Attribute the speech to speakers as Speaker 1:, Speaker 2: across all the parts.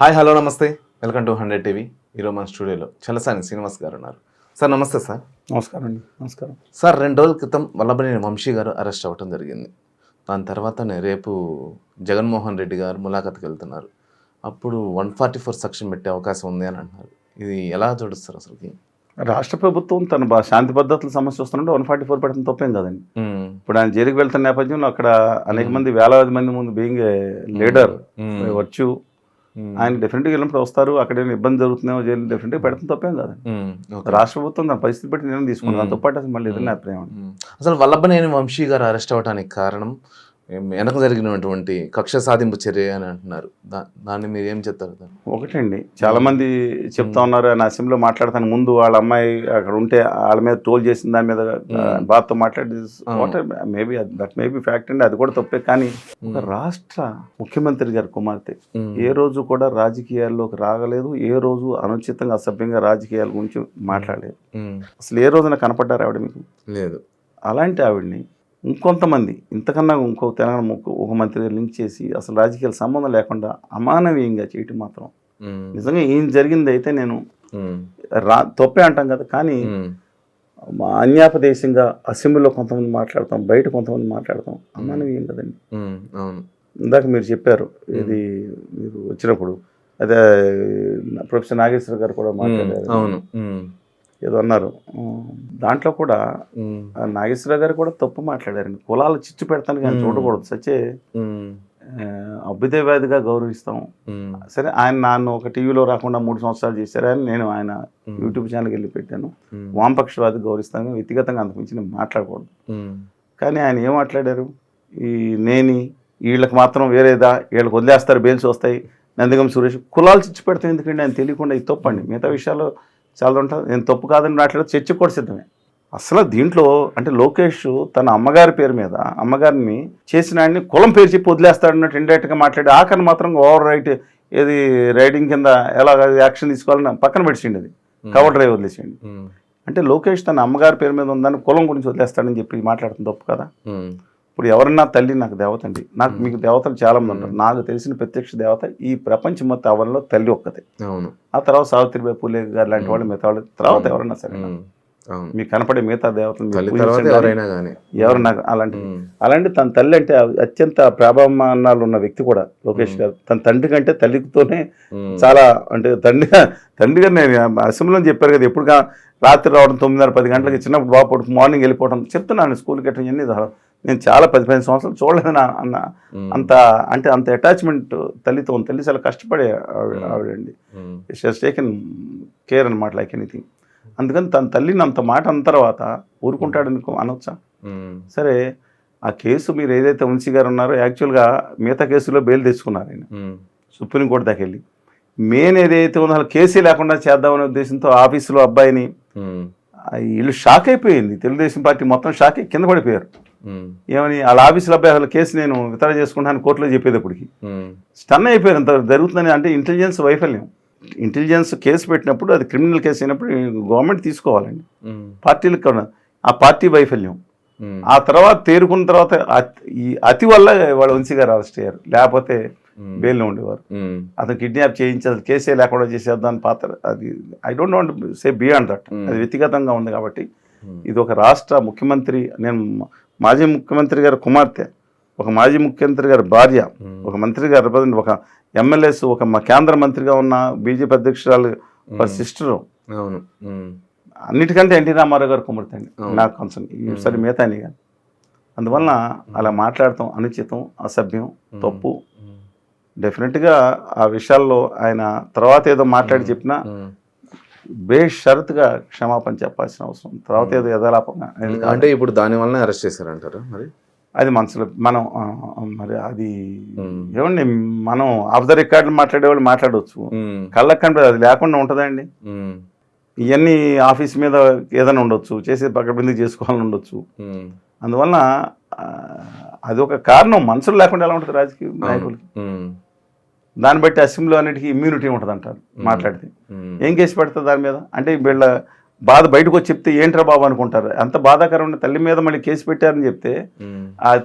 Speaker 1: Hi hello నమస్తే. Welcome to hundred TV. ఈరోజు మన స్టూడియోలో చలసాని శ్రీనివాస్ గారు ఉన్నారు. సార్ నమస్తే సార్.
Speaker 2: నమస్కారం అండి. నమస్కారం.
Speaker 1: సార్ రెండు రోజుల క్రితం వల్లభనేని వంశీ గారు అరెస్ట్ అవ్వటం జరిగింది. దాని తర్వాతనే రేపు జగన్మోహన్ రెడ్డి గారు ములాఖత్కి వెళ్తున్నారు. అప్పుడు వన్ ఫార్టీ ఫోర్ సెక్షన్ పెట్టే అవకాశం ఉంది అని అంటున్నారు. ఇది ఎలా చూడుస్తారు అసలుకి?
Speaker 2: రాష్ట్ర ప్రభుత్వం తన బా- శాంతి భద్రతల సమస్య వస్తుంటే వన్ ఫార్టీ ఫోర్ పెట్టడం తప్పేం కదండి. ఇప్పుడు ఆయన జైలుకి వెళ్తున్న నేపథ్యంలో అక్కడ అనేక మంది వేలాది మంది ముందు బీయింగ్ లీడర్
Speaker 1: మ్మ్. మ్మ్.
Speaker 2: ఆయన డెఫినెట్గా వెళ్ళినప్పుడు వస్తారు అక్కడ ఏమైనా ఇబ్బంది జరుగుతుందేమో జైలు డెఫినెట్గా పెడతాం తప్పేం
Speaker 1: మ్మ్. ఓకే.
Speaker 2: రాష్ట్ర ప్రభుత్వం దాని పరిస్థితి బట్టి నిర్ణయం తీసుకుంది దాంతో పాటు అసలు మళ్ళీ ఎదురు అభిప్రాయం.
Speaker 1: అసలు వల్లభనేని వంశీ గారు అరెస్ట్ అవ్వడానికి కారణం వెనక జరిగినటువంటి కక్ష సాధింపు చర్య అని అంటున్నారు. దా- దాన్ని మీరు ఏం చెప్తారు?
Speaker 2: ఒకటండి. చాలా మంది చెప్తా ఉన్నారు ఆయన అసెంబ్లీలో మాట్లాడతాను ముందు వాళ్ళ అమ్మాయి అక్కడ ఉంటే వాళ్ళ మీద ట్రోల్ చేసిన దాని మీద బాధతో మాట్లాడి మేబీ దట్ మేబీ ఫ్యాక్ట్ అండి అది కూడా తప్పే. కానీ ఒక రాష్ట్ర ముఖ్యమంత్రి గారి కుమార్తె. ఏ రోజు కూడా రాజకీయాల్లోకి రాగలేదు ఏ రోజు అనుచితంగా అసభ్యంగా రాజకీయాల గురించి మాట్లాడలేదు. అసలు ఏ రోజున కనపడ్డారు ఆవిడ మీకు?
Speaker 1: లేదు.
Speaker 2: అలాంటి ఆవిడని ఇంకొంతమంది ఇంతకన్నా ఇంకో తెలంగాణ ఒక మంత్రి లింక్ చేసి అసలు రాజకీయాల సంబంధం లేకుండా అమానవీయంగా చేయటం మాత్రం. నిజంగా ఏం జరిగింది అయితే నేను. రా తప్పే అంటాం కదా కానీ అన్యాపదేశంగా అసెంబ్లీలో కొంతమంది మాట్లాడతాం బయట కొంతమంది మాట్లాడతాం అమానవీయం కదండి. ఇందాక మీరు చెప్పారు ఇది మీరు వచ్చినప్పుడు అదే ప్రొఫెసర్ నాగేశ్వర గారు కూడా మాట్లాడారు.
Speaker 1: అవును.
Speaker 2: ఏదో అన్నారు దాంట్లో కూడా
Speaker 1: మ్మ్.
Speaker 2: ఆ నాగేశ్వర గారు కూడా తప్పు మాట్లాడారండి కులాలు చిచ్చు పెడతాను కానీ చూడకూడదు. ఆ, అభ్యుదయవాదిగా గౌరవిస్తాం. సరే ఆయన నన్ను ఒక టీవీలో రాకుండా మూడు సంవత్సరాలు చేశారని నేను ఆయన. యూట్యూబ్ ఛానల్కి వెళ్ళి పెట్టాను. వామపక్షవాది గౌరవిస్తాను వ్యక్తిగతంగా అంతకుమించి నేను మాట్లాడకూడదు. కానీ ఆయన ఏం మాట్లాడారు ఈ నేని వీళ్ళకి మాత్రం వేరేదా వీళ్ళకి వదిలేస్తారు బెయిల్స్ వస్తాయి నందిగం సురేష్ కులాలు చిచ్చు పెడతాం ఎందుకంటే ఆయన తెలియకుండా ఇది తప్పండి మిగతా విషయాలు చాలా ఉంటుంది నేను తప్పు కాదని మాట్లాడితే చర్చ కూడా సిద్ధమే. అసలు దీంట్లో అంటే లోకేష్ తన అమ్మగారి పేరు మీద అమ్మగారిని చేసిన ఆయన్ని కులం పేరు చెప్పి వదిలేస్తాడన్నట్టు ఇండైరెక్ట్గా మాట్లాడి ఆఖరిని మాత్రం ఓవర్ రైట్ ఏది రైడింగ్ కింద ఎలా యాక్షన్ తీసుకోవాలని పక్కన పెట్టిండి అది. కవర్ డ్రైవ్ వదిలేసేయండి
Speaker 1: మ్మ్.
Speaker 2: అంటే లోకేష్ తన అమ్మగారి పేరు మీద ఉందని కులం గురించి వదిలేస్తాడని చెప్పి మాట్లాడుతుంది తప్పు కదా. ఇప్పుడు ఎవరన్నా తల్లి నాకు దేవత అండి. నాకు మీకు దేవతలు చాలా మంది ఉంటారు. నాకు తెలిసిన ప్రత్యక్ష దేవత ఈ ప్రపంచం మొత్తం అవల్లో తల్లి ఒక్కతే.
Speaker 1: అవును.
Speaker 2: ఆ తర్వాత సావిత్రిబాయి పూలే గారు లాంటి వాళ్ళు మిగతా వాళ్ళు తర్వాత ఎవరన్నా సరే మీకు కనపడే మిగతా దేవతలు మీరు
Speaker 1: తల్లి
Speaker 2: పూజించండి
Speaker 1: తర్వాత
Speaker 2: కానీ
Speaker 1: ఎవరైనా కానీ
Speaker 2: ఎవరు నాకు అలాంటి.
Speaker 1: అలాంటి
Speaker 2: తన తల్లి అంటే అత్యంత ప్రాభామానాలు ఉన్న వ్యక్తి కూడా లోకేష్ గారు. తన తండ్రి కంటే తల్లితోనే. చాలా అంటే తండ్రి తండ్రి గారు నేను అసెంబ్లీలో చెప్పారు కదా ఎప్పుడు రాత్రి రావడం తొమ్మిదిన్నర పది గంటలకి చిన్నప్పుడు పడుకు మార్నింగ్ వెళ్ళిపోవడం చెప్తున్నాను స్కూల్కి అట్లా ఇవన్నీ నేను చాలా పది పదిహేను సంవత్సరాలు చూడలేదు నా అన్న. అంత అంటే అంత అటాచ్మెంట్ తల్లితో ఉంది. తల్లి చాలా కష్టపడే ఆవిడ ఆవిడండి. షెస్ టేకెన్ కేర్ అనమాట లైక్ ఎనీథింగ్ అందుకని తన తల్లిని అంత మాట అన్న తర్వాత ఊరుకుంటాడని అనొచ్చా
Speaker 1: మ్మ్.
Speaker 2: సరే ఆ కేసు మీరు ఏదైతే వంశీ గారు ఉన్నారో యాక్చువల్గా మిగతా కేసులో బెయిల్ తెచ్చుకున్నారు ఆయన. సుప్రీంకోర్టు దాకా వెళ్ళి మెయిన్ ఏదైతే ఉందో అసలు కేసే లేకుండా చేద్దామనే ఉద్దేశంతో ఆఫీసులో అబ్బాయిని వీళ్ళు షాక్ అయిపోయింది తెలుగుదేశం పార్టీ మొత్తం షాక్ అయి కింద పడిపోయారు. ఏమని వాళ్ళ ఆఫీసులో అబ్బాయి అసలు కేసు నేను వితరణ చేసుకుంటాను కోర్టులో చెప్పేటప్పటికి. స్టన్ అయిపోయారు అంత జరుగుతుందని అంటే ఇంటెలిజెన్స్ వైఫల్యం ఇంటెలిజెన్స్ కేసు పెట్టినప్పుడు అది క్రిమినల్ కేసు అయినప్పుడు గవర్నమెంట్ తీసుకోవాలండి. పార్టీలకు. ఆ పార్టీ వైఫల్యం. ఆ తర్వాత తేరుకున్న తర్వాత అతి- ఈ అతి వల్ల వాళ్ళ వంశీ గారు అరెస్ట్ అయ్యారు లేకపోతే. బెయిల్లో ఉండేవారు
Speaker 1: మ్మ్.
Speaker 2: అతను కిడ్నాప్ చేయించి అసలు కేసే లేకుండా చేసేద్దాం పాత్ర అది I don't want say beyond that
Speaker 1: Hmm.
Speaker 2: అది వ్యక్తిగతంగా ఉంది కాబట్టి
Speaker 1: Hmm.
Speaker 2: ఇది ఒక రాష్ట్ర ముఖ్యమంత్రి నేను మాజీ ముఖ్యమంత్రి గారి కుమార్తె ఒక మాజీ ముఖ్యమంత్రి గారి భార్య
Speaker 1: Hmm.
Speaker 2: ఒక మంత్రి గారి ఒక ఎమ్మెల్యేస్ ఒక మా కేంద్ర మంత్రిగా ఉన్న బీజేపీ అధ్యక్షురాలు సిస్టరు
Speaker 1: అవును.
Speaker 2: అన్నిటికంటే ఎన్టీ రామారావు గారు కుమార్తె అండి. నాకు కన్సర్న్ సరే మిగతా అని కానీ అందువలన అలా మాట్లాడటం అనుచితం అసభ్యం తప్పు. డెఫినెట్గా ఆ విషయాల్లో ఆయన తర్వాత ఏదో మాట్లాడి చెప్పినా. బేషరతుగా క్షమాపణ చెప్పాల్సిన అవసరం. తర్వాత ఏదో యథాలాపంగా.
Speaker 1: అంటే ఇప్పుడు దాని వల్లనే అరెస్ట్ చేశారంటారా మరి
Speaker 2: అది మనసులో మనం మరి అది. ఏమండి మనం ఆఫ్ ద రికార్డులు మాట్లాడే వాళ్ళు మాట్లాడవచ్చు. కళ్ళకు కనిపి అది లేకుండా ఉంటుందండి. ఇవన్నీ ఆఫీస్ మీద ఏదైనా ఉండొచ్చు చేసే పక్కబింది చేసుకోవాలని ఉండొచ్చు. అందువలన అది ఒక కారణం మనసులు లేకుండా ఎలా ఉంటుంది రాజకీయ నాయకులకి. దాన్ని బట్టి అసెంబ్లీ అన్నిటికీ ఇమ్యూనిటీ ఉంటుంది అంటారు మాట్లాడితే. ఏం కేసు పెడతారు దాని మీద? అంటే వీళ్ళ బాధ బయటకు వచ్చి చెప్తే ఏంట్రా బాబు అనుకుంటారు. అంత బాధాకరమైన తల్లి మీద మళ్ళీ కేసు పెట్టారని చెప్తే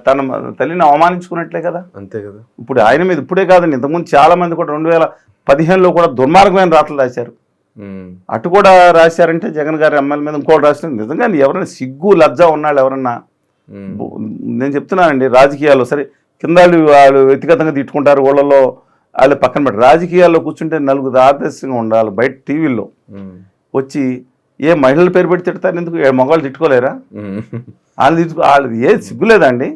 Speaker 2: తన తల్లిని అవమానించుకున్నట్లే కదా?
Speaker 1: అంతే కదా.
Speaker 2: ఇప్పుడు ఆయన మీద ఇప్పుడే కాదండి ఇంతకుముందు చాలా మంది కూడా రెండు వేల పదిహేనులో కూడా దుర్మార్గమైన రాతలు రాశారు. అటు కూడా రాశారంటే జగన్ గారి ఎమ్మెల్యే మీద ఇంకోటి రాసిన నిజంగా ఎవరైనా సిగ్గు లజ్జ ఉన్నాళ్ళు ఎవరన్నా నేను చెప్తున్నానండి రాజకీయాల్లో సరే కింద వాళ్ళు వాళ్ళు వ్యక్తిగతంగా తిట్టుకుంటారు ఊళ్ళలో వాళ్ళు పక్కన పెట్టి రాజకీయాల్లో కూర్చుంటే నలుగురు ఆదర్శంగా ఉండాలి బయట టీవీల్లో. వచ్చి ఏ మహిళల పేరు పెట్టి తిడతారు ఎందుకు? ఏ మగవాళ్ళు తిట్టుకోలేరా? వాళ్ళు తిట్టుకో వాళ్ళు ఏ సిగ్గులేదండి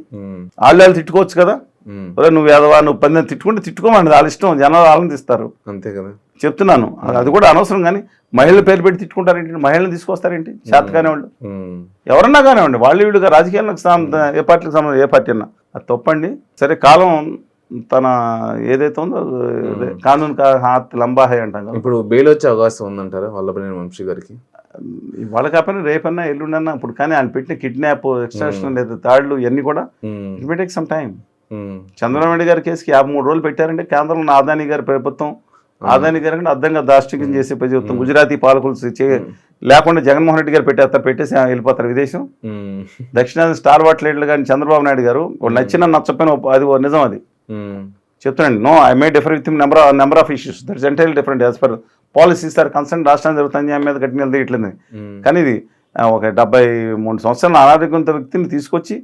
Speaker 2: వాళ్ళు వాళ్ళు తిట్టుకోవచ్చు కదా. ఒరే నువ్వు ఎదవా నువ్వు పని తిట్టుకుంటే తిట్టుకోమండి. వాళ్ళ ఇష్టం జనాలు ఆనందిస్తారు
Speaker 1: అంతే కదా.
Speaker 2: చెప్తున్నాను. అది- కూడా అనవసరం కానీ మహిళల పేరు పెట్టి తిట్టుకుంటారేంటి? మహిళలు తీసుకొస్తారేంటి? చేతగానే వాళ్ళు
Speaker 1: ఉమ్,
Speaker 2: ఎవరన్నా కానివ్వండి. వాళ్ళు వీళ్ళుగా రాజకీయాలకు ఏ పార్టీకి సంబంధం ఏ పార్టీ అన్నా. అది తప్పండి. సరే కాలం తన ఏదైతే ఉందో కానూన్ కా హాత్ లంబా హై అంటాం కదా.
Speaker 1: ఇప్పుడు బెయిల్ వచ్చే అవకాశం ఉందంటారా వల్లభనేని వంశీ గారికి?
Speaker 2: వాళ్ళ కాకపోయినా రేపన్నా ఎల్లుండన్నా ఇప్పుడు కానీ ఆయన పెట్టిన కిడ్నాప్ ఎక్స్ట్రాక్షన్ లేదా తాళ్ళు ఇవన్నీ కూడా it may take some time Chandrababu Naidu గారి కేసుకి యాభై మూడు రోజులు పెట్టారంటే కేంద్రంలో ఆదాని గారి ప్రభుత్వం ఆదాని గారి కంటే అర్థంగా దాష్టికం చేసే ప్రభుత్వం గుజరాతీ పాలకులు చే లేకుండా జగన్మోహన్ రెడ్డి గారు పెట్టేస్తారు పెట్టేసి వెళ్ళిపోతారు విదేశం. దక్షిణాది స్టార్ వాట్ లీడర్లు కానీ చంద్రబాబు నాయుడు గారు నచ్చిన నచ్చపోయిన అది నిజం అది.
Speaker 1: Um,
Speaker 2: చెప్తున్నాండి no I may differ with number number of issues that's entirely different as per policies are concern రాష్ట్రానికి జరుగుతుంది ఆమె మీద కట్టిన తీయట్లేదు
Speaker 1: ఉమ్,
Speaker 2: కానీ ఇది ఒక డెబ్బై మూడు సంవత్సరాల అనారోగ్యంతో వ్యక్తిని తీసుకొచ్చి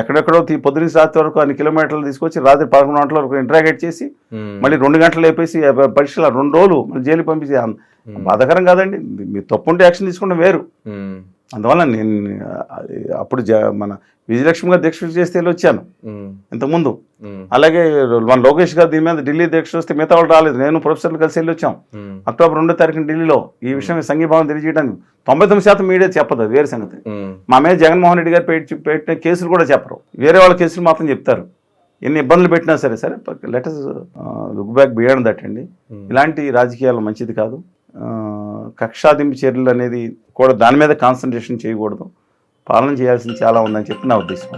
Speaker 2: ఎక్కడెక్కడో తీ- పొద్దున నుంచి రాత్రి వరకు అన్ని కిలోమీటర్లు తీసుకొచ్చి రాత్రి పదకొండు గంటల వరకు ఇంటరాగేట్ చేసి
Speaker 1: ఉమ్,
Speaker 2: మళ్ళీ రెండు గంటలు లేపేసి ఆ, పరీక్షలు రెండు రోజులు మళ్ళీ జైలు పంపించి బాధాకరం కాదండి. మీరు తప్పు ఉంటే యాక్షన్ తీసుకుంటే వేరు. అందువల్ల నేను అప్పుడు జ మన విజయలక్ష్మి గారు దీక్ష చేస్తే వెళ్ళి వచ్చాను ఇంతకుముందు. అలాగే మన లోకేష్ గారు దీని మీద ఢిల్లీ దీక్ష వస్తే మిగతా వాళ్ళు రాలేదు. నేను ప్రొఫెసర్లు కలిసి వెళ్ళి వచ్చాం అక్టోబర్ రెండో తారీఖున ఢిల్లీలో ఈ విషయం సంఘీభావం తెలియజేయడానికి. తొంభై తొమ్మిది శాతం మీడియా చెప్పదు అది వేరే సంగతి. మా మీద జగన్మోహన్ రెడ్డి గారు పెట్టి పెట్టిన కేసులు కూడా చెప్పరు. వేరే వాళ్ళ కేసులు మాత్రం చెప్తారు. ఎన్ని ఇబ్బందులు పెట్టినా సరే సరే letters look back beyond that అండి
Speaker 1: Hmm.
Speaker 2: ఇలాంటి రాజకీయాలు మంచిది కాదు. కక్షాదింపు చర్యలు అనేది కూడా దాని మీద కాన్సన్ట్రేషన్ చేయకూడదు. పాలన చేయాల్సింది చాలా ఉందని చెప్పి నా ఉద్దేశం